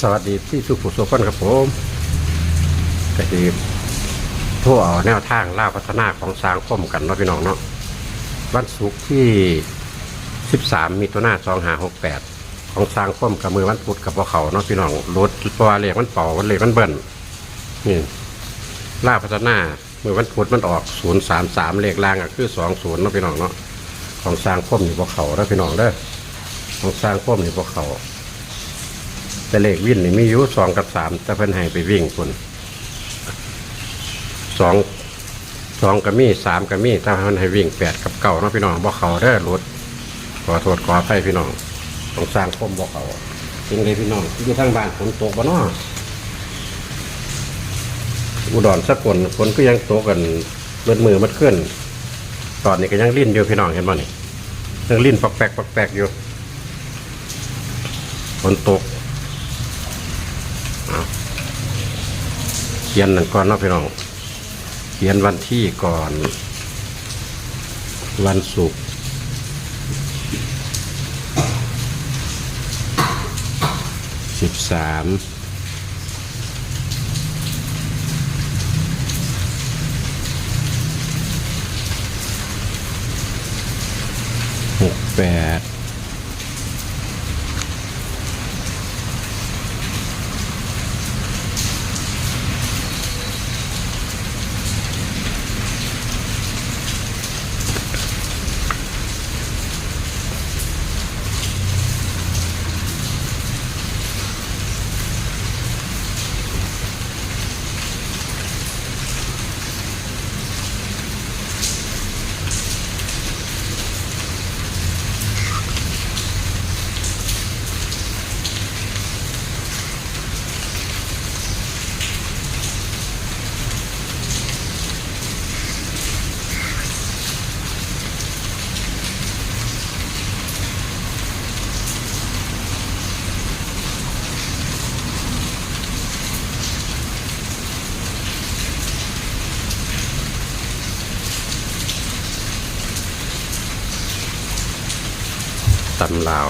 สวัสดีที่สุขุสุขคนครับผมก็คือทั่วเอาแนวทางล่าพัฒนาของสางคมกันเนาะพี่น้องเนาะวันศุกร์ที่ 13 มีตัวหน้า2568ของสางคมกับมือวันพุธกับพวกเขาเนาะพี่น้องรถเพราะว่าเลขมันเป่ามันเลขมันเบิ่นนี่ล่าพัฒนามือวันพุธมันออก033เลขล่างก็คือ20เนาะพี่น้องเนาะของสางคมนี่พวกเขาเนาะพี่น้องเด้อของสางคมนี่พวกเขา แต่เลขวิ่นนี่มีอยู่สองกับสามแต่เพิ่นให้ไปวิ่งคนสองสองก็มีสามก็มีถ้าเพิ่นให้วิ่งแปดกับเก้าเนาะพี่น้องบ่เขาเด้รถขอโทษขออภัยพี่น้องต้องสร้างคมบ่เขาจริงเลยพี่น้องอยู่ทางบ้านฝนตกบ่เนาะอุดรสักลฝนก็ยังตกกันเบิดมือมันขึ้นตอนนี้ก็ยังลิ้นอยู่พี่น้องเห็นบ่นี่ยังลิ้นปอกแปกปอกแปกอยู่ฝนตก ขียนนั่นก่อนเนาะพี่น้อง เขียนวันที่ก่อน วันศุกร์สิบสามหกแปด ตำลาว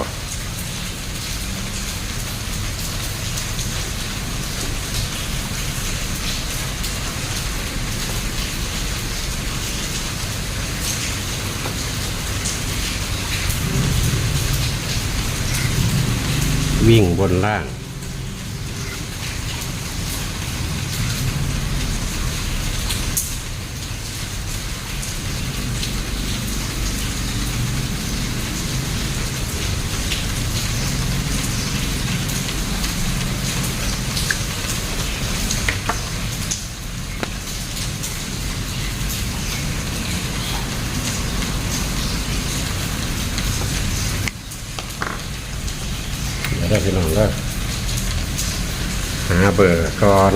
วิ่งบนล่าง เดี๋ยวได้พี่น้องก็หาเบอร์ก่อน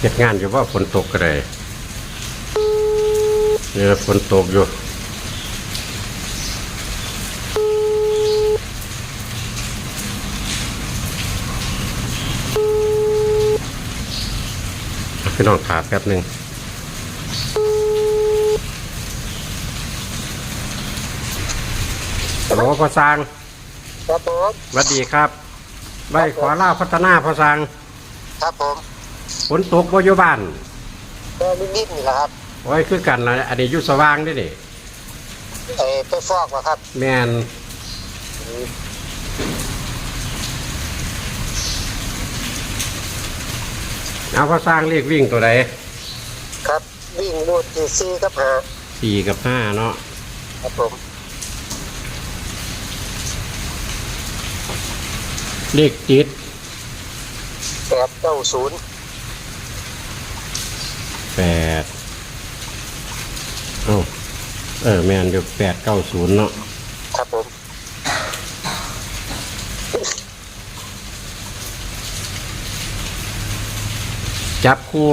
เฮ็ดงานอยู่ว่าฝนตกก็ได้ นี่ยฝนตกอยู่พี่น้องขาแป๊บหนึ่งฮัลโหลพ่อสร้างครับผมสวัสดีครับใบขอล่าพัฒนาพ่อสร้างครับผมฝนตกบ่อยู่บ้านก็นิดๆนี่แหละครับ โอ้ยคือกันนะอันนี้อยู่สว่างเด้วยนี่ไอ้ไปฟอกมาครับแมนเอาพ่อสร้างเรียกวิ่งตัวใดครับ วิ่งรูดที่ซีกับหาสี่กับห้าเนาะครับผมเลขติดแปดเก้าศูนย์แปดเอ้า เออแมนอยู่แปดเก้าศูนย์เนาะครับผมจับคู่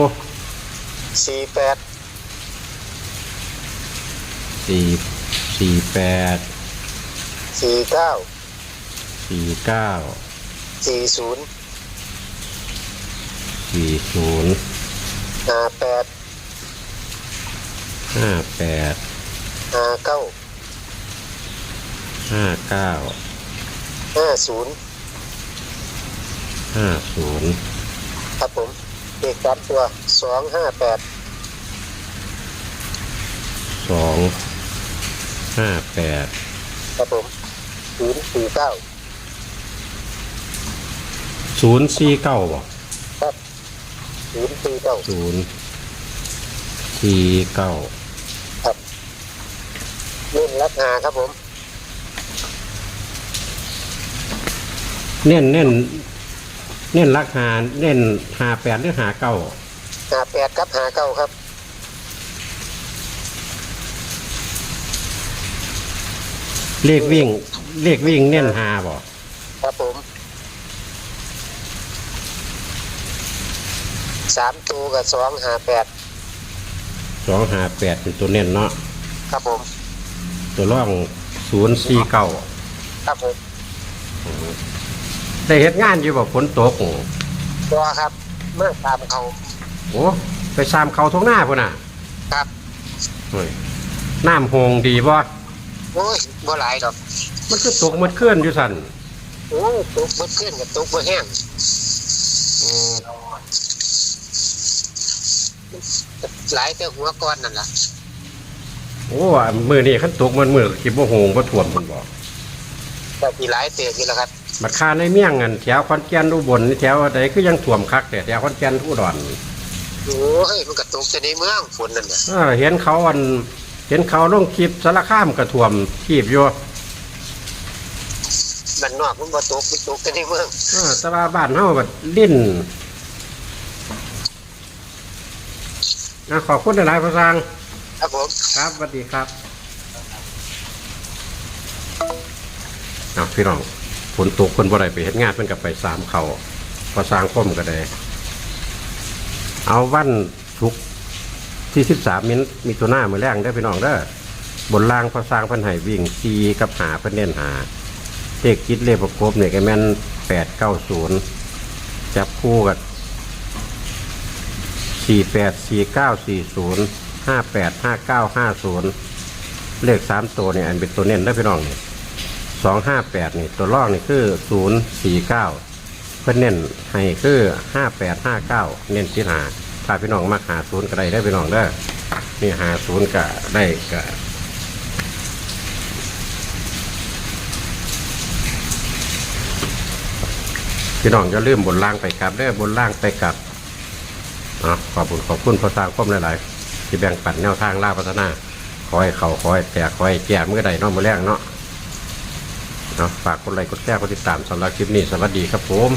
สี่แปดสี่สี่แปดสี่เก้าสี่เก้าสี่ศูนย์สี่ศูนย์ห้าแปดห้าแปด ห้าเก้าห้าเก้าห้าศูนย์ห้าศูนย์ครับผมเลขสามตัวสองห้าแปดสองห้าแปดครับผมศูนย์สี่เก้าศูนย์สี่เก้าบ่ครับศูนย์สี่เก้าศูนย์สี่เก้าครับ เล่นรักหาครับผม เน้นเน้นเน้นรักหาเน้นหาแปดหรือหาเก้าหาแปดครับหาเก้าครับ เลขวิ่ง เลขวิ่งเน้นหาบ่ครับผมสามตัวกับสองหาแปดสองหาแปดเป็นตัวเน้นเนาะครับผม ตัวร่องศูนย์สี่เก้าครับผมได้เฮ็ดงานอยู่บ่ฝนตกตัวครับ เมื่อตามเขาโอ้ไปซามเขาทงหน้าพุ่นน่ะครับเฮ้ยน้ำโหงดีบ่โอ้ยบ่หลายดอก มันคือตกมันเคลื่อนอยู่สั่นโอ้ยตุกบ่ขึ้นกับตุกบ่แห้งอืมหลายแต่หัวก้อนนั่นล่ะ โอ้อันมือนี่ขั้นตกมันมือคิดว่าโหงบ่ท่วมพุ่นบ่แต่ที่หลายเตียอยู่แล้วครับบัดคาในเมี่ยงอันแถวขอนแก่นอุบลนี่แถวใดคือยังท่วมคักแต่แถวขอนแก่นอุดรโอ้ยมันก็ตกแต่ในเมืองฝนนั่นน่ะเออเห็นเขาอัน เห็นเขาลงคลิปสารคามกระท่วมทีบอยู่บ้านนอกมันบ่ตกมันตกแต่ในเมืองเออแต่ว่าบ้านเฮาบัดลิ้นอะขอบคุณหลายๆพระสร้างครับผม ครับสวัสดีครับเอาพี่น้องฝนตกคนบ่ได้ไปเฮ็ดงานเพิ่นกับไปสามเขาพอสร้างคมก็ได้ เอาวันทุกที่สิบสามมินมีตัวหน้ามือแรงได้พี่น้องเด้อบนล่างพอสร้างพิ่นให้วิ่งซีกับหาเพิ่นเน้นหาเลขคิดเลขประกบเนี่ยก็แม่นแปดเก้าศูนย์จับคู่กับสี่แปดสี่เก้าสี่ศูนย์ ห้าแปดห้าเก้าห้าศูนย์เลขสามตัวเนี่ยอันเป็นตัวเน้นได้พี่น้องเนี่ยสองห้าแปดนี่ตัวล่องนี่คือศูนย์สี่เก้าเพื่อนเน้นให้คือห้าแปดห้าเก้าเน้นที่หาถ้าพี่น้องมาหาศูนย์ก็ได้ได้พี่น้องเด้นี่หาศูนย์ก็ได้ก็พี่น้องจะลืมบนล่างไปกลับได้บนล่างไปกลับอะขอบคุณขอบคุณพระสร้างคมหลายๆ ที่แบ่งปันแนวทางล่าพัฒนาคอยเขาคอยแตกคอยแก่เมื่อใดเนาะมือแรกเนาะเนาะฝากกดไลค์กดแชร์กดติดตามสำหรับคลิปนี้สวัสดีครับผม